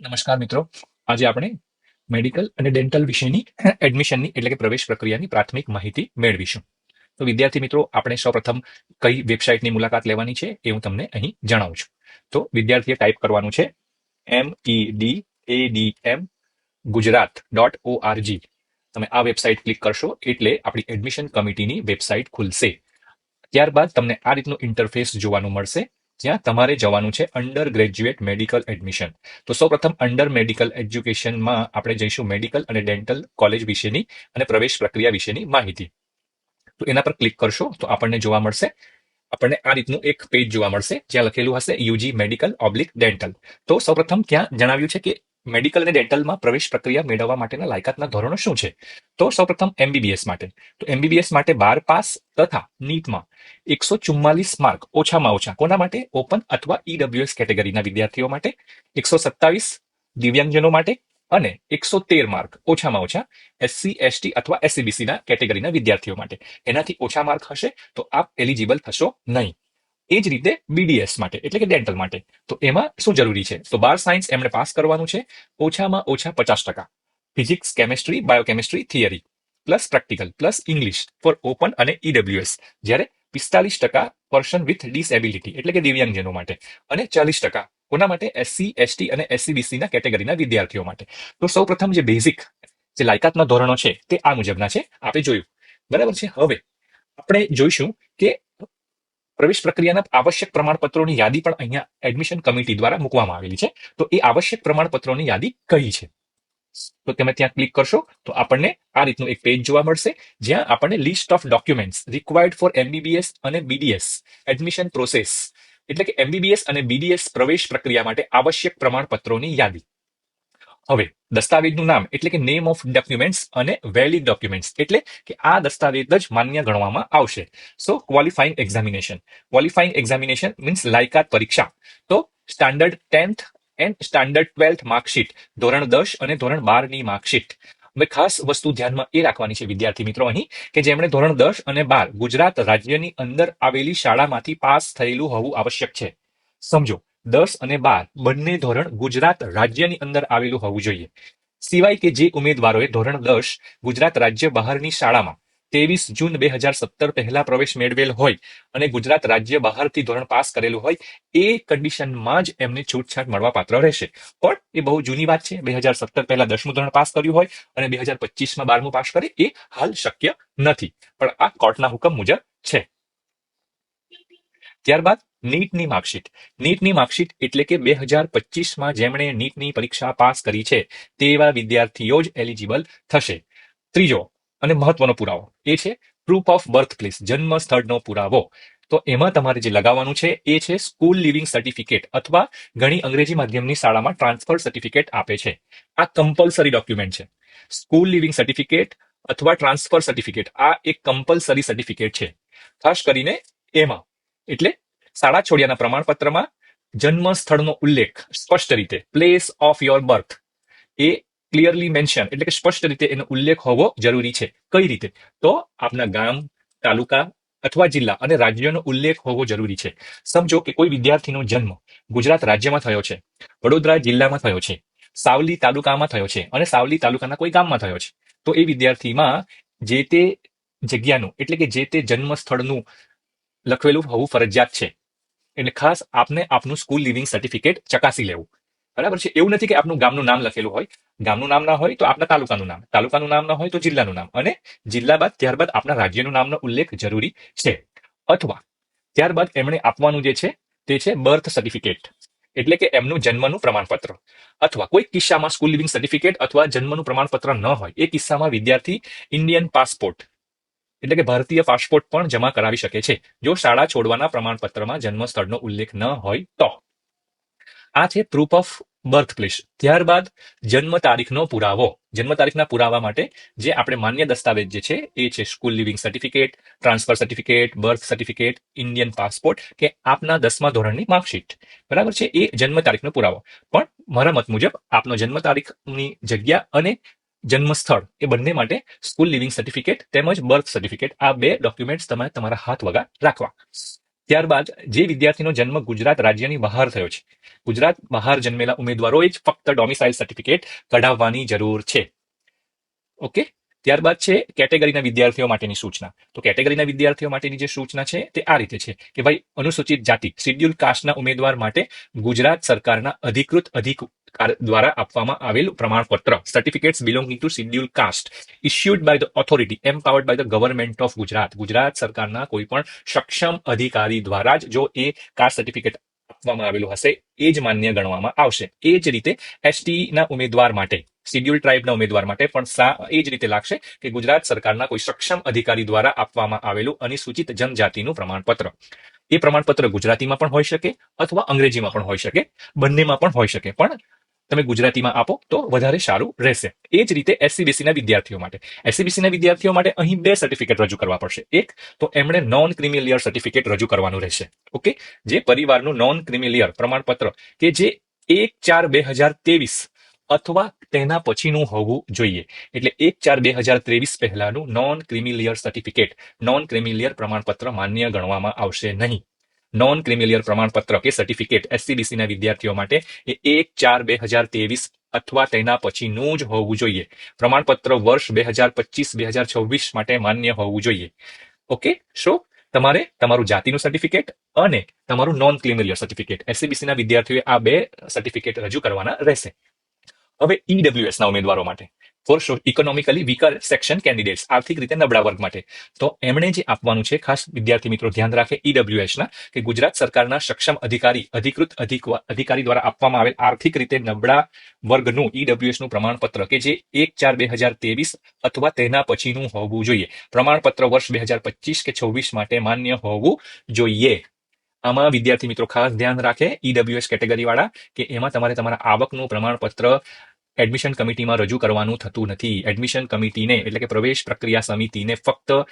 નમસ્કાર મિત્રો. આજે આપણે મેડિકલ અને ડેન્ટલ વિશેની એડમિશનની એટલે કે પ્રવેશ પ્રક્રિયાની પ્રાથમિક માહિતી મેળવીશું. તો વિદ્યાર્થી મિત્રો, આપણે સૌપ્રથમ કઈ વેબસાઇટની મુલાકાત લેવાની છે એ હું તમને અહીં જણાવું છું. તો વિદ્યાર્થીએ ટાઈપ કરવાનું છે M E D A D M Gujarat dot ORG તમે આ વેબસાઇટ ક્લિક કરશો એટલે આપણી એડમિશન કમિટીની વેબસાઇટ ખુલશે. ત્યારબાદ તમને આ રીતનું ઇન્ટરફેસ જોવાનું મળશે. જ્યાં તમારે જવાનું છે અંડર ગ્રેજ્યુએટ મેડિકલ એડમિશન તો સૌપ્રથમ અંડર મેડિકલ એજ્યુકેશનમાં આપણે જઈશું મેડિકલ અને ડેન્ટલ કોલેજ વિશેની અને પ્રવેશ પ્રક્રિયા વિશેની માહિતી. તો એના પર ક્લિક કરશો તો આપણને જોવા મળશે. આપણને આ રીતનું એક પેજ જોવા મળશે જ્યાં લખેલું હશે યુજી મેડિકલ ઓબ્લિક ડેન્ટલ તો સૌપ્રથમ ત્યાં જણાવ્યું છે કે મેડિકલ અને ડેન્ટલમાં પ્રવેશ પ્રક્રિયા મેળવવા માટેના લાયકાતના ધોરણો શું છે? તો સૌપ્રથમ એમબીબીએસ માટે. તો એમબીબીએસ માટે બાર પાસ તથા નીટમાં એકસો ચુમ્માલીસ માર્ક ઓછામાં ઓછા કોના માટે? ઓપન અથવા ઈડબ્લ્યુએસ કેટેગરીના વિદ્યાર્થીઓ માટે, એકસો સત્તાવીસ દિવ્યાંગજનો માટે અને એકસો તેર માર્ક ઓછામાં ઓછા એસસી એસટી અથવા એસસીબીસીના કેટેગરીના વિદ્યાર્થીઓ માટે. એનાથી ઓછા માર્ક હશે તો આપ એલિજિબલ થશો નહીં. એ જ રીતે બીડીએસ માટે, એટલે કે ડેન્ટલ માટે. તો એમાં શું જરૂરી છે? તો બાર સાયન્સ એમણે પાસ કરવાનું છે ઓછામાં ઓછા પચાસ ટકા. Physics chemistry biochemistry theory plus practical plus English for open અને ઈડબ્લ્યુએસ જ્યારે પિસ્તાલીસ ટકા પર્સન વિથ ડિસેબિલિટી એટલે કે દિવ્યાંગજનો માટે, અને ચાલીસ ટકા કોના માટે? એસસી એસટી અને એસસીબીસી ના કેટેગરીના વિદ્યાર્થીઓ માટે. તો સૌ પ્રથમ જે બેઝિક જે લાયકાતના ધોરણો છે તે આ મુજબના છે. આપણે જોયું. બરાબર છે? હવે આપણે જોઈશું કે પ્રવેશ પ્રક્રિયાના આવશ્યક પ્રમાણપત્રોની યાદી પણ અહીંયા એડમિશન કમિટી દ્વારા મૂકવામાં આવેલી છે. તો એ આવશ્યક પ્રમાણપત્રોની યાદી કઈ છે? તો તમે ત્યાં ક્લિક કરશો તો આપણને આ રીતનું એક પેજ જોવા મળશે, જ્યાં આપણને list of documents required for MBBS અને બીડીએસ એડમિશન પ્રોસેસ એટલે કે એમબીબીએસ અને બીડીએસ પ્રવેશ પ્રક્રિયા માટે આવશ્યક પ્રમાણપત્રોની યાદી. હવે, દસ્તાવેજનું નામ એટલે કે નેમ ઓફ ડોક્યુમેન્ટ્સ અને વેલિડ ડોક્યુમેન્ટ્સ એટલે કે આ દસ્તાવેજ જ માન્ય ગણવામાં આવશે. So qualifying examination qualifying examination means લાયકાત પરીક્ષા. તો standard tenth and standard twelfth marksheet ધોરણ દસ અને ધોરણ બારની માર્કશીટ હવે ખાસ વસ્તુ ધ્યાનમાં એ રાખવાની છે વિદ્યાર્થી મિત્રો અહીં, કે જેમણે ધોરણ દસ અને બાર ગુજરાત રાજ્યની અંદર આવેલી શાળામાંથી પાસ થયેલું હોવું આવશ્યક છે. સમજો દસ અને બાર બંને ધોરણ ગુજરાત રાજ્યની અંદર આવેલું હોવું જોઈએ. સિવાય કે જે ઉમેદવારોએ ધોરણ દસ ગુજરાત રાજ્ય બહારની શાળામાં ત્રેવીસ જૂન બે હજાર સત્તર પહેલા પ્રવેશ મેળવેલ હોય અને ગુજરાત રાજ્ય બહારથી ધોરણ પાસ કરેલું હોય, એ કન્ડિશનમાં જ એમને છૂટછાટ મળવા પાત્ર રહેશે. પણ એ બહુ જૂની વાત છે. બે હજાર સત્તર પહેલા દસમું ધોરણ પાસ કર્યું હોય અને બે હજાર પચીસમાં બારમું પાસ કરે, એ હાલ શક્ય નથી. પણ આ કોર્ટના હુકમ મુજબ છે. ત્યારબાદ નીટની માર્કશીટ. નીટની માર્કશીટ એટલે કે બે હજાર પચીસમાં જેમણે નીટની પરીક્ષા પાસ કરી છે તેવા વિદ્યાર્થીઓ જ એલિજિબલ થશે. ત્રીજો અને મહત્વનો પુરાવો. એ છે પ્રૂફ ઓફ બર્થ પ્લેસ જન્મ સ્થળનો પુરાવો. તો એમાં તમારે જે લગાવવાનું છે, એ છે સ્કૂલ લિવિંગ સર્ટિફિકેટ અથવા ઘણી અંગ્રેજી માધ્યમની શાળામાં ટ્રાન્સફર સર્ટિફિકેટ આપે છે. આ કમ્પલસરી ડોક્યુમેન્ટ છે. સ્કૂલ લિવિંગ સર્ટિફિકેટ અથવા ટ્રાન્સફર સર્ટિફિકેટ આ એક કમ્પલસરી સર્ટિફિકેટ છે. ખાસ કરીને એમાં. એટલે શાળા છોડ્યાના પ્રમાણપત્રમાં જન્મ સ્થળનો ઉલ્લેખ સ્પષ્ટ રીતે પ્લેસ ઓફ યોર બર્થ એ ક્લિયરલી મેન્શન એટલે કે સ્પષ્ટ રીતે એનો ઉલ્લેખ હોવો જરૂરી છે. કઈ રીતે? તો આપના ગામ, તાલુકા અથવા જિલ્લા અને રાજ્યનો ઉલ્લેખ હોવો જરૂરી છે. સમજો કે કોઈ વિદ્યાર્થીનો જન્મ ગુજરાત રાજ્યમાં થયો છે, વડોદરા જિલ્લામાં થયો છે, સાવલી તાલુકામાં થયો છે અને સાવલી તાલુકાના કોઈ ગામમાં થયો છે. તો એ વિદ્યાર્થીમાં જે તે જગ્યાનું, એટલે કે જે તે જન્મ સ્થળનું લખેલું હોવું ફરજિયાત છે. એટલે ખાસ આપને આપનું સ્કૂલ લિવિંગ સર્ટિફિકેટ ચકાસી લેવું. બરાબર છે? એવું નથી કે આપનું ગામનું નામ લખેલું હોય. ગામનું નામ ના હોય તો આપના તાલુકાનું નામ. તાલુકાનું નામ ના હોય તો જિલ્લાનું નામ. અને જિલ્લા બાદ ત્યારબાદ આપના રાજ્યનું નામનો ઉલ્લેખ જરૂરી છે. અથવા ત્યારબાદ એમણે આપવાનું જે છે તે છે બર્થ સર્ટિફિકેટ એટલે કે એમનું જન્મનું પ્રમાણપત્ર. અથવા કોઈ કિસ્સામાં સ્કૂલ લિવિંગ સર્ટિફિકેટ અથવા જન્મનું પ્રમાણપત્ર ન હોય, એ કિસ્સામાં વિદ્યાર્થી ઇન્ડિયન પાસપોર્ટ એટલે કે ભારતીય પાસપોર્ટ પણ જમા કરાવી શકે છે. જો શાળા છોડવાના પ્રમાણપત્રમાં જન્મસ્થળનો ઉલ્લેખ ન હોય તો. આ છે પ્રૂફ ઓફ બર્થ પ્લેસ ત્યારબાદ જન્મ તારીખનો પુરાવો. જન્મ તારીખના પુરાવા માટે જે આપણે માન્ય દસ્તાવેજ જે છે, એ છે school leaving certificate transfer certificate birth certificate Indian passport કે આપના દસમા ધોરણની માર્કશીટ બરાબર છે? એ જન્મ તારીખનો પુરાવો. પણ મારા મત મુજબ આપનો જન્મ તારીખની જગ્યા અને જન્મ સ્થળ એ બંને માટે સ્કૂલ લિવિંગ સર્ટિફિકેટ તેમજ બર્થ સર્ટિફિકેટ આ બે ડોક્યુમેન્ટ્સ તમારે તમારા હાથ વગા રાખવા. ત્યારબાદ જે વિદ્યાર્થીનો જન્મ ગુજરાત રાજ્યની બહાર થયો છે, ગુજરાત બહાર જન્મેલા ઉમેદવારોએ જ ફક્ત ડોમિસાઇલ સર્ટિફિકેટ કઢાવવાની જરૂર છે. ઓકે? ત્યારબાદ છે કેટેગરીના વિદ્યાર્થીઓ માટેની સૂચના. તો કેટેગરીના વિદ્યાર્થીઓ માટેની જે સૂચના છે તે આ રીતે છે કે ભાઈ અનુસૂચિત જાતિ, શિડ્યુલ કાસ્ટના ઉમેદવાર માટે ગુજરાત સરકારના અધિકૃત અધિકાર દ્વારા આપવામાં આવેલ પ્રમાણપત્ર certificates belonging to schedule caste issued by the authority empowered by the government of Gujarat Gujarat સરકારના કોઈ પણ સક્ષમ અધિકારી દ્વારા જ જો એ કાસ્ટ સર્ટિફિકેટ આપવામાં આવેલું હશે, એ જ માન્ય ગણવામાં આવશે. એ જ રીતે એસટીના ઉમેદવાર માટે શિડ્યુલ ટ્રાઇબના ઉમેદવાર માટે પણ એ જ રીતે લાગશે કે ગુજરાત સરકારના કોઈ સક્ષમ અધિકારી દ્વારા આપવામાં આવેલું અનુસૂચિત જનજાતિનું પ્રમાણપત્ર. એ પ્રમાણપત્ર ગુજરાતીમાં પણ હોઈ શકે અથવા અંગ્રેજીમાં પણ હોઈ શકે, બંનેમાં પણ હોઈ શકે. પણ તમે ગુજરાતીમાં આપો તો વધારે સારું રહેશે. એ જ રીતે એસસીબીસીના વિદ્યાર્થીઓ માટે. એસસીબીસીના વિદ્યાર્થીઓ માટે અહીં બે સર્ટિફિકેટ રજૂ કરવા પડશે. એક, તો એમણે નોન ક્રિમિલિયર સર્ટિફિકેટ રજૂ કરવાનું રહેશે. ઓકે? જે પરિવારનું નોન ક્રિમિલિયર પ્રમાણપત્ર કે જે એક ચાર બે હજાર ત્રેવીસ અથવા તેના પછીનું હોવું જોઈએ. એટલે એક ચાર બે હજાર ત્રેવીસ પહેલાનું non creamy layer certificate non creamy layer પ્રમાણપત્ર માન્ય ગણવામાં આવશે નહીં. નોન ક્રિમિલિયર પ્રમાણપત્ર કે સર્ટિફિકેટ એસસીબીસીના વિદ્યાર્થીઓ માટે એ એક ચાર બે હજાર ત્રેવીસ અથવા તેના પછીનું જ હોવું જોઈએ. પ્રમાણપત્ર વર્ષ બે હજાર પચીસ, બે હજાર છવ્વીસ માટે માન્ય હોવું જોઈએ. ઓકે સો તમારે તમારું જાતિનું સર્ટિફિકેટ અને તમારું નોન ક્રિમિલિયર સર્ટિફિકેટ એસસીબીસીના વિદ્યાર્થીઓએ આ બે સર્ટિફિકેટ રજૂ કરવાના રહેશે. હવે ઈડબ્લ્યુએસના ઉમેદવારો માટે. For economically weaker section candidates આર્થિક રીતે નબળા વર્ગ માટે. તો એમણે જે આપવાનું છે, ખાસ વિદ્યાર્થી મિત્રો ધ્યાન રાખે ઈડબ્લ્યુએસના કે ગુજરાત સરકારના સક્ષમ અધિકારી, અધિકૃત અધિક- અધિકારી દ્વારા આપવામાં આવેલ આર્થિક રીતે નબળા વર્ગનું ઈડબ્લ્યુએસનું પ્રમાણપત્ર, કે જે એક ચાર બે હજાર ત્રેવીસ અથવા તેના પછીનું હોવું જોઈએ. પ્રમાણપત્ર વર્ષ બે હજાર પચીસ કે છવ્વીસ માટે માન્ય હોવું જોઈએ. આમાં વિદ્યાર્થી મિત્રો ખાસ ધ્યાન રાખે ઈડબ્લ્યુએસ કેટેગરી વાળા કે એમાં તમારે તમારા આવકનું પ્રમાણપત્ર એડમિશન કમિટીમાં રજૂ કરવાનું થતું નથી. એડમિશન કમિટીને, એટલે કે પ્રવેશ પ્રક્રિયા સમિતિને ફક્ત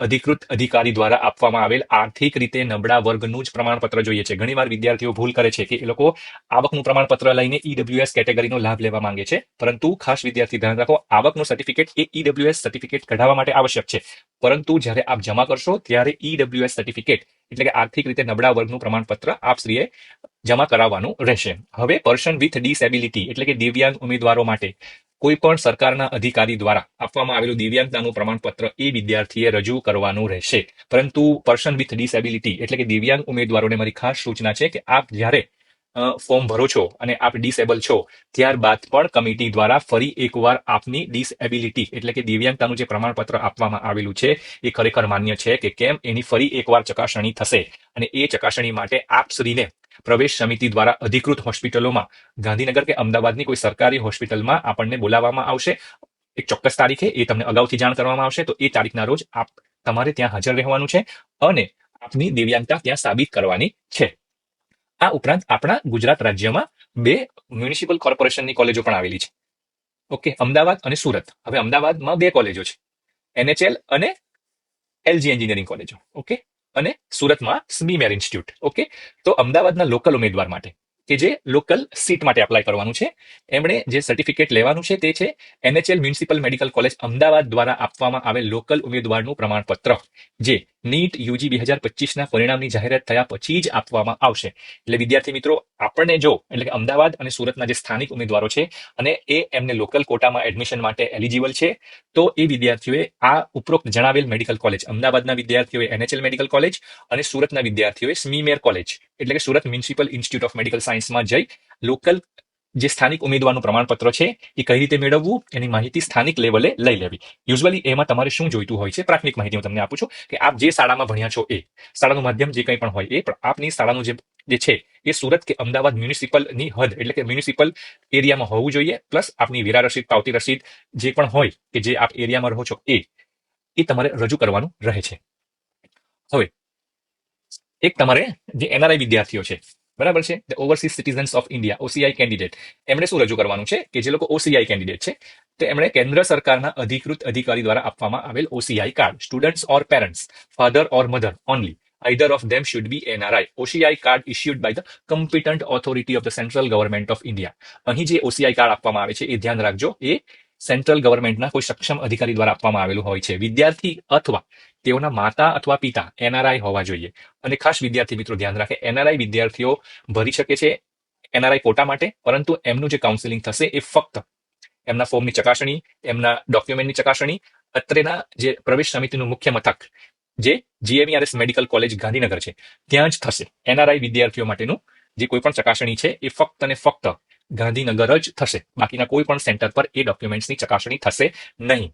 અધિકૃત અધિકારી દ્વારા આપવામાં આવેલ આર્થિક રીતે નબળા વર્ગનું જ પ્રમાણપત્ર જોઈએ છે. ઘણીવાર વિદ્યાર્થીઓ ભૂલ કરે છે કે એ લોકો આવકનું પ્રમાણપત્ર લઈને ઈડબ્લ્યુએસ કેટેગરીનો લાભ લેવા માંગે છે. પરંતુ ખાસ વિદ્યાર્થી ધ્યાન રાખો, આવકનું સર્ટિફિકેટ એ ઈડબ્લ્યુએસ સર્ટિફિકેટ કઢાવવા માટે આવશ્યક છે. પરંતુ જ્યારે આપ જમા કરશો, ત્યારે ઈડબ્લ્યુએસ સર્ટિફિકેટ, એટલે કે આર્થિક રીતે નબળા વર્ગનું પ્રમાણપત્ર આપશ્રીએ જમા કરાવવાનું રહેશે. હવે પર્સન વિથ ડિસેબિલિટી એટલે કે દિવ્યાંગ ઉમેદવારો માટે કોઈ પણ સરકારના અધિકારી દ્વારા આપવામાં આવેલું દિવ્યાંગતાનું પ્રમાણપત્ર એ વિદ્યાર્થીએ રજૂ કરવાનું રહેશે. પરંતુ પર્સન વિથ ડિસેબિલિટી એટલે કે દિવ્યાંગ ઉમેદવારોને મારી ખાસ સૂચના છે કે આપ જ્યારે ફોર્મ ભરો છો અને આપ ડિસેબલ છો, ત્યારબાદ પણ કમિટી દ્વારા ફરી એકવાર આપની ડિસએબિલિટી એટલે કે દિવ્યાંગતાનું જે પ્રમાણપત્ર આપવામાં આવેલું છે, એ ખરેખર માન્ય છે કે કેમ? એની ફરી એકવાર ચકાસણી થશે અને એ ચકાસણી માટે આપ શ્રીને પ્રવેશ સમિતિ દ્વારા અધિકૃત હોસ્પિટલોમાં, ગાંધીનગર કે અમદાવાદની કોઈ સરકારી હોસ્પિટલમાં આપણને બોલાવવામાં આવશે. એક ચોક્કસ તારીખે એ તમને અગાઉથી જાણ કરવામાં આવશે. તો એ તારીખના રોજ આપ તમારે ત્યાં હાજર રહેવાનું છે અને આપની દિવ્યાંગતા ત્યાં સાબિત કરવાની છે. આ ઉપરાંત આપણા ગુજરાત રાજ્યમાં બે મ્યુનિસિપલ કોર્પોરેશનની કોલેજો પણ આવેલી છે. ઓકે, અમદાવાદ અને સુરત. હવે અમદાવાદમાં બે કોલેજો છે. એનએચએલ અને એલજી એન્જિનિયરિંગ કોલેજો. ઓકે? અને સુરતમાં સ્મીમેર ઇન્સ્ટિટ્યૂટ, ઓકે? તો અમદાવાદના લોકલ ઉમેદવાર માટે, કે જે લોકલ સીટ માટે એપ્લાય કરવાનું છે. એમણે જે સર્ટિફિકેટ લેવાનું છે તે છે, NHL municipal medical college Ahmedabad દ્વારા આપવામાં આવેલ લોકલ ઉમેદવારનું પ્રમાણપત્ર, જે નીટ યુજી બે હજાર પચીસના પરિણામની જાહેરાત થયા પછી જ આપવામાં આવશે. એટલે વિદ્યાર્થી મિત્રો, આપણને જો, એટલે કે અમદાવાદ અને સુરતના જે સ્થાનિક ઉમેદવારો છે અને એ એમને લોકલ કોટામાં એડમિશન માટે એલિજિબલ છે, તો એ વિદ્યાર્થીઓએ આ ઉપરોક્ત જણાવેલ મેડિકલ કોલેજ અમદાવાદના વિદ્યાર્થીઓએ એનએચએલ મેડિકલ કોલેજ અને સુરતના વિદ્યાર્થીઓએ સ્મીમેર કોલેજ એટલે કે Surat municipal institute of medical સાયન્સમાં જઈ લોકલ જે સ્થાનિક ઉમેદવારનું પ્રમાણપત્ર છે, એ કઈ રીતે મેળવવું, એની માહિતી સ્થાનિક લેવલે લઈ લેવી. યુઝવલી એમાં તમારે શું જોઈતું હોય છે, પ્રાથમિક માહિતી હું તમને આપું છું કે આપ જે શાળામાં ભણ્યા છો એ, શાળાનું માધ્યમ જે કંઈ પણ હોય એ આપની શાળાનું જે છે, એ સુરત કે અમદાવાદ મ્યુનિસિપલની હદ એટલે કે મ્યુનિસિપલ એરિયામાં હોવું જોઈએ, પ્લસ આપની વેરા રસીદ પાવતી રસીદ જે પણ હોય કે જે આપ એરિયામાં રહો છો એ એ તમારે રજૂ કરવાનું રહે છે. હવે, એક તમારે જે એનઆરઆઈ વિદ્યાર્થીઓ છે બરાબર છે the overseas citizens of India OCI candidate એમણે શું રજૂ કરવાનું છે કે જે લોકો ઓસીઆઈ કેન્ડિડેટ છે, તો એમણે કેન્દ્ર સરકારના અધિકૃત અધિકારી દ્વારા આપવામાં આવેલ OCI card students or parents father or mother only either of them should be NRI. OCI card issued by the competent authority of the central government of India. અહીં જે OCI કાર્ડ આપવામાં આવે છે, એ ધ્યાન રાખજો, એ સેન્ટ્રલ ગવર્મેન્ટના કોઈ સક્ષમ અધિકારી દ્વારા આપવામાં આવેલું હોય છે. વિદ્યાર્થી અથવા તેઓના માતા અથવા પિતા એનઆરઆઈ હોવા જોઈએ. અને ખાસ વિદ્યાર્થી મિત્રો ધ્યાન રાખે, એનઆરઆઈ વિદ્યાર્થીઓ ભરી શકે છે એનઆરઆઈ કોટા માટે, પરંતુ એમનું જે કાઉન્સેલિંગ થશે એ ફક્ત એમના ફોર્મની ચકાસણી, એમના ડોક્યુમેન્ટની ચકાસણી, અત્રેના જે પ્રવેશ સમિતિનું મુખ્ય મથક, જે જીએમઈઆરએસ મેડિકલ કોલેજ ગાંધીનગર છે. ત્યાં જ થશે. એનઆરઆઈ વિદ્યાર્થીઓ માટેનું જે કોઈ પણ ચકાસણી છે એ ફક્ત અને ફક્ત ગાંધીનગર જ થશે. બાકીના કોઈ પણ સેન્ટર પર એ ડોક્યુમેન્ટ્સની ચકાસણી થશે નહીં.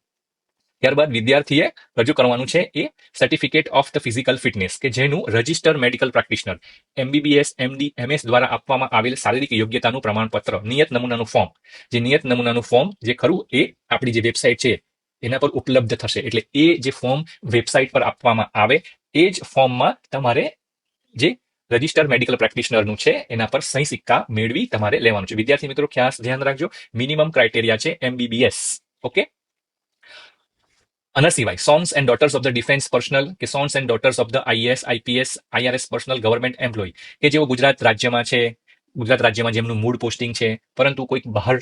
ત્યારબાદ વિદ્યાર્થીએ રજૂ કરવાનું છે એ certificate of the physical fitness કે જેનું register medical practitioner MBBS MD MS દ્વારા આપવામાં આવેલ શારીરિક યોગ્યતાનું પ્રમાણપત્ર, નિયત નમૂનાનું ફોર્મ જે નિયત નમૂનાનું ફોર્મ જે ખરું એ આપણી જે વેબસાઇટ છે, એના પર ઉપલબ્ધ થશે. એટલે એ જે ફોર્મ વેબસાઇટ પર આપવામાં આવે, એ જ ફોર્મમાં તમારે જે રજિસ્ટર મેડિકલ પ્રેક્ટિશનરનું છે, એના પર સહી સિક્કા મેળવી તમારે લેવાનું છે. વિદ્યાર્થી મિત્રો, ખાસ ધ્યાન રાખજો મિનિમમ ક્રાઇટેરિયા છે એમબીબીએસ ઓકે? આના સિવાય sons and daughters of the defence personnel કે sons and daughters of the IS IPS IRS personnel government employ કે જેઓ ગુજરાત રાજ્યમાં છે, ગુજરાત રાજ્યમાં જેમનું મૂળ પોસ્ટિંગ છે, પરંતુ કોઈક બહાર,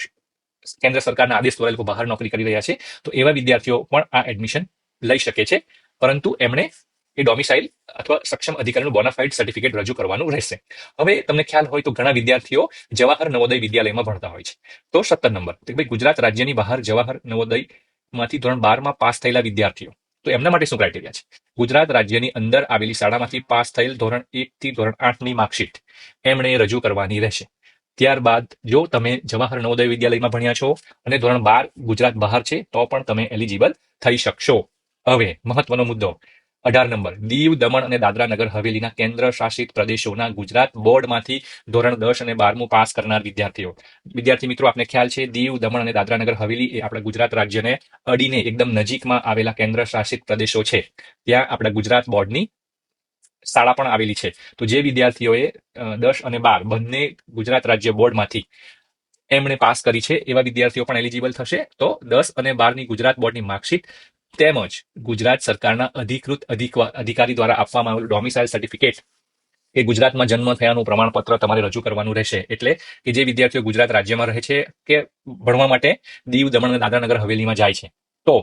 કેન્દ્ર સરકારના આદેશ દ્વારા લોકો બહાર નોકરી કરી રહ્યા છે, તો એવા વિદ્યાર્થીઓ પણ આ એડમિશન લઈ શકે છે. પરંતુ એમણે એ ડોમિસાઇલ અથવા સક્ષમ અધિકારીનું બોનાફાઇડ સર્ટિફિકેટ રજૂ કરવાનું રહેશે. હવે તમને ખ્યાલ હોય તો ઘણા વિદ્યાર્થીઓ જવાહર નવોદય વિદ્યાલયમાં ભણતા હોય છે. તો સત્તર નંબર કે ભાઈ ગુજરાત રાજ્યની બહાર જવાહર નવોદયમાંથી ધોરણ બારમાં પાસ થયેલા વિદ્યાર્થીઓ, તો એમના માટે શું ક્રાઇટેરિયા છે? ગુજરાત રાજ્યની અંદર આવેલી શાળામાંથી પાસ થયેલ ધોરણ એક થી ધોરણ આઠની માર્કશીટ એમણે રજૂ કરવાની રહેશે. ત્યારબાદ જો તમે જવાહર નવોદય વિદ્યાલયમાં ભણ્યા છો અને ધોરણ બાર ગુજરાત બહાર છે, તો પણ તમે એલિજિબલ થઈ શકશો. હવે મહત્વનો મુદ્દો અઢાર નંબર. દીવ, દમણ અને દાદરા નગર હવેલીના કેન્દ્ર શાસિત પ્રદેશોના ગુજરાત બોર્ડમાંથી ધોરણ દસ અને બારમું પાસ કરનાર વિદ્યાર્થીઓ. વિદ્યાર્થી મિત્રો, આપને ખ્યાલ છે, દીવ, દમણ અને દાદરા હવેલી એ આપણા ગુજરાત રાજ્યને અડીને એકદમ નજીકમાં આવેલા કેન્દ્ર શાસિત પ્રદેશો છે. ત્યાં આપણા ગુજરાત બોર્ડની શાળા પણ આવેલી છે. તો જે વિદ્યાર્થીઓએ દસ અને બાર બંને ગુજરાત રાજ્ય બોર્ડમાંથી એમણે પાસ કરી છે, એવા વિદ્યાર્થીઓ પણ એલિજિબલ થશે. તો દસ અને બારની ગુજરાત બોર્ડની માર્કશીટ તેમજ ગુજરાત સરકારના અધિકૃત અધિકારી દ્વારા આપવામાં આવેલું ડોમિસાઇલ સર્ટિફિકેટ કે ગુજરાતમાં જન્મ થયાનું પ્રમાણપત્ર તમારે રજૂ કરવાનું રહેશે. એટલે કે જે વિદ્યાર્થીઓ ગુજરાત રાજ્યમાં રહે છે કે ભણવા માટે દીવ દમણ અને દાદરાનગર હવેલીમાં જાય છે. તો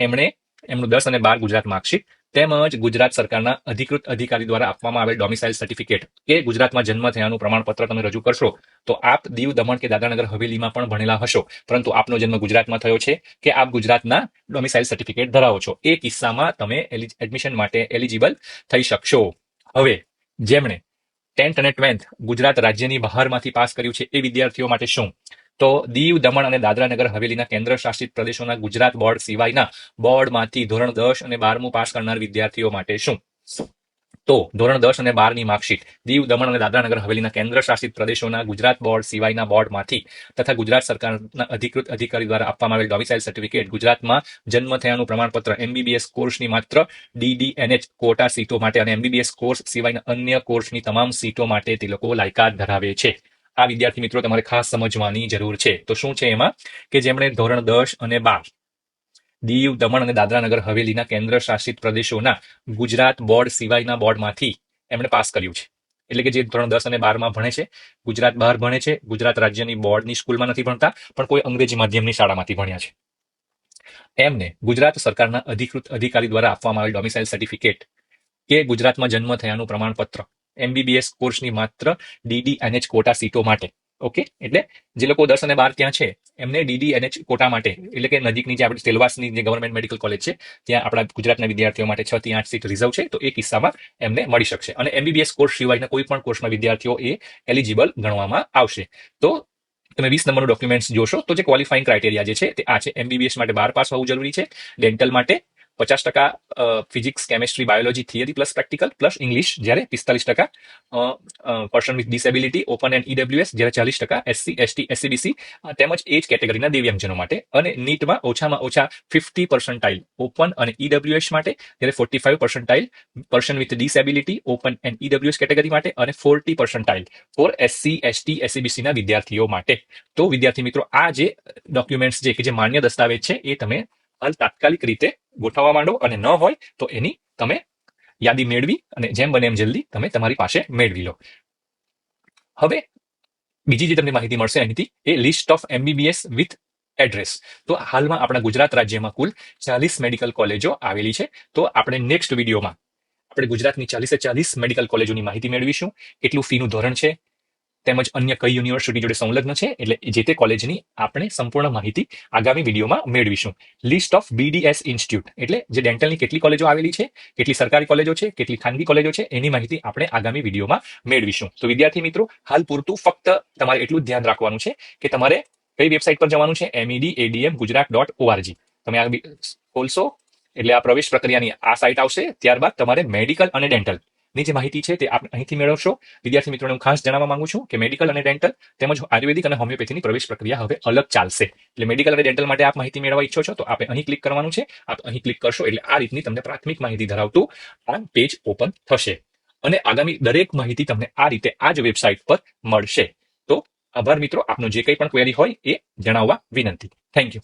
એમણે એમનું દસ અને બાર ગુજરાત માર્કશીટ તેમજ ગુજરાત સરકારના અધિકૃત અધિકારી દ્વારા આપવામાં આવેલ ડોમિસાઇલ સર્ટિફિકેટ કે ગુજરાતમાં જન્મ થયાનું પ્રમાણપત્ર તમે રજૂ કરશો, તો આપ દીવ દમણ કે દાદરાનગર હવેલીમાં પણ ભણેલા હશો. પરંતુ આપનો જન્મ ગુજરાતમાં થયો છે કે આપ ગુજરાતના ડોમિસાઇલ સર્ટિફિકેટ ધરાવો છો. એ કિસ્સામાં તમે એડમિશન માટે એલિજિબલ થઈ શકશો. હવે, જેમણે ટેન્થ અને ટ્વેલ્થ ગુજરાત રાજ્યની બહારમાંથી પાસ કર્યું છે એ વિદ્યાર્થીઓ માટે શું? તો દીવ, દમણ અને દાદરા નગર હવેલીના કેન્દ્ર શાસિત પ્રદેશોના ગુજરાત બોર્ડ સિવાયના બોર્ડમાંથી ધોરણ દસ અને બારમું પાસ કરનાર વિદ્યાર્થીઓ માટે શું? તો ધોરણ દસ અને બારની માર્કશીટ, દીવ, દમણ અને દાદરા નગર હવેલીના કેન્દ્ર શાસિત પ્રદેશોના ગુજરાત બોર્ડ સિવાયના બોર્ડમાંથી તથા ગુજરાત સરકારના અધિકૃત અધિકારી દ્વારા આપવામાં આવેલ ડોમિસાઇલ સર્ટિફિકેટ ગુજરાતમાં જન્મ થયાનું પ્રમાણપત્ર એમબીબીએસ કોર્સની માત્ર ડીડીએનએચ કોટા સીટો માટે અને એમબીબીએસ કોર્સ સિવાયના અન્ય કોર્સની તમામ સીટો માટે તે લોકો લાયકાત ધરાવે છે. આ વિદ્યાર્થી મિત્રો, તમારે ખાસ સમજવાની જરૂર છે. તો શું છે એમાં? કે જેમણે ધોરણ દસ અને બાર દીવ દમણ અને દાદરાનગર હવેલીના કેન્દ્ર શાસિત પ્રદેશોના ગુજરાત બોર્ડ સિવાયના બોર્ડમાંથી એમણે પાસ કર્યું છે. એટલે કે જે ધોરણ દસ અને બારમાં ભણે છે, ગુજરાત બહાર ભણે છે, ગુજરાત રાજ્યની બોર્ડની સ્કૂલમાં નથી ભણતા, પણ કોઈ અંગ્રેજી માધ્યમની શાળામાંથી ભણ્યા છે. એમને ગુજરાત સરકારના અધિકૃત અધિકારી દ્વારા આપવામાં આવેલ ડોમિસાઇલ સર્ટિફિકેટ કે ગુજરાતમાં જન્મ થયાનું પ્રમાણપત્ર એમબીબીએસ કોર્સની માત્ર ડીડીએનએચ કોટા સીટો માટે, ઓકે? એટલે જે લોકો દસ અને બાર ત્યાં છે, એમને ડીડીએનએચ કોટા માટે, એટલે કે નજીકની જે આપણે સેલવાસની જે ગવર્મેન્ટ મેડિકલ કોલેજ છે, ત્યાં આપણા ગુજરાતના વિદ્યાર્થીઓ માટે છ થી આઠ સીટ રિઝર્વ છે, તો એ કિસ્સામાં એમને મળી શકશે. અને એમબીબીએસ કોર્સ સિવાયના કોઈ પણ કોર્સના વિદ્યાર્થીઓ એ એલિજિબલ ગણવામાં આવશે. તો તમે વીસ નંબરનું ડોક્યુમેન્ટ્સ જોશો, તો જે ક્વોલિફાઈંગ ક્રાઇટેરિયા જે છે, તે આ છે. એમબીબીએસ માટે બાર પાસ હોવું જરૂરી છે ડેન્ટલ માટે પચાસ ટકા physics chemistry biology theory plus practical plus English જ્યારે પિસ્તાલીસ ટકા person with disability open and EWS જ્યારે ચાલીસ ટકા એસસી એસટી એસસીબીસી તેમજ એજ કેટેગરીના દિવ્યાંગજનો માટે. અને નીટમાં ઓછામાં ઓછા ફિફ્ટી પર્સન્ટાઇલ ઓપન અને ઈડબ્લ્યુએસ માટે, જ્યારે forty five percentile person with disability open and EWS category માટે અને forty percentile for SC ST એસસીબીસીના વિદ્યાર્થીઓ માટે. તો વિદ્યાર્થી મિત્રો, આ જે ડોક્યુમેન્ટ્સ જે કે જે માન્ય દસ્તાવેજ છે, એ તમે હાલ તાત્કાલિક રીતે ગોઠવવા માંડો અને ન હોય તો એની તમે યાદી મેળવી અને જેમ બને એમ જલ્દી તમે તમારી પાસે મેળવી લો. હવે બીજી જે તમને માહિતી મળશે અહીંથી એ list of MBBS with address તો હાલમાં આપણા ગુજરાત રાજ્યમાં કુલ ચાલીસ મેડિકલ કોલેજો આવેલી છે. તો આપણે નેક્સ્ટ વિડીયોમાં આપણે ગુજરાતની ચાલીસે ચાલીસ મેડિકલ કોલેજોની માહિતી મેળવીશું. કેટલું ફીનું ધોરણ છે? તેમજ અન્ય કઈ યુનિવર્સિટી જોડે સંલગ્ન છે, એટલે જે તે કોલેજની આપણે સંપૂર્ણ માહિતી આગામી વિડીયોમાં મેળવીશું. લિસ્ટ ઓફ બીડીએસ ઇન્સ્ટિટ્યૂટ એટલે જે ડેન્ટલની કેટલી કોલેજો આવેલી છે, કેટલી સરકારી કોલેજો છે, કેટલી ખાનગી કોલેજો છે, એની માહિતી આપણે આગામી વિડીયોમાં મેળવીશું. તો વિદ્યાર્થી મિત્રો, હાલ પૂરતું ફક્ત તમારે એટલું જ ધ્યાન રાખવાનું છે કે તમારે કઈ વેબસાઇટ પર જવાનું છે MED ADM Gujarat dot ORG તમે આ ખોલશો, એટલે આ પ્રવેશ પ્રક્રિયાની આ સાઇટ આવશે, ત્યારબાદ તમારે મેડિકલ અને ડેન્ટલ ની જે માહિતી છે તે આપ અહીંથી મેળવશો. વિદ્યાર્થી મિત્રોને હું ખાસ જણાવવા માંગુ છું કે મેડિકલ અને ડેન્ટલ તેમજ આયુર્વેદિક અને હોમિયોપેથીની પ્રવેશ પ્રક્રિયા હવે અલગ ચાલશે. એટલે મેડિકલ અને ડેન્ટલ માટે આપ માહિતી મેળવવા ઈચ્છો છો તો આપણે અહીં ક્લિક કરવાનું છે. આપ અહીં ક્લિક કરશો એટલે આ રીતની તમને પ્રાથમિક માહિતી ધરાવતું આ પેજ ઓપન થશે. અને આગામી દરેક માહિતી તમને આ રીતે આ જ વેબસાઇટ પર મળશે. તો આભાર મિત્રો, આપનો જે કંઈ પણ ક્વેરી હોય એ જણાવવા વિનંતી. Thank you.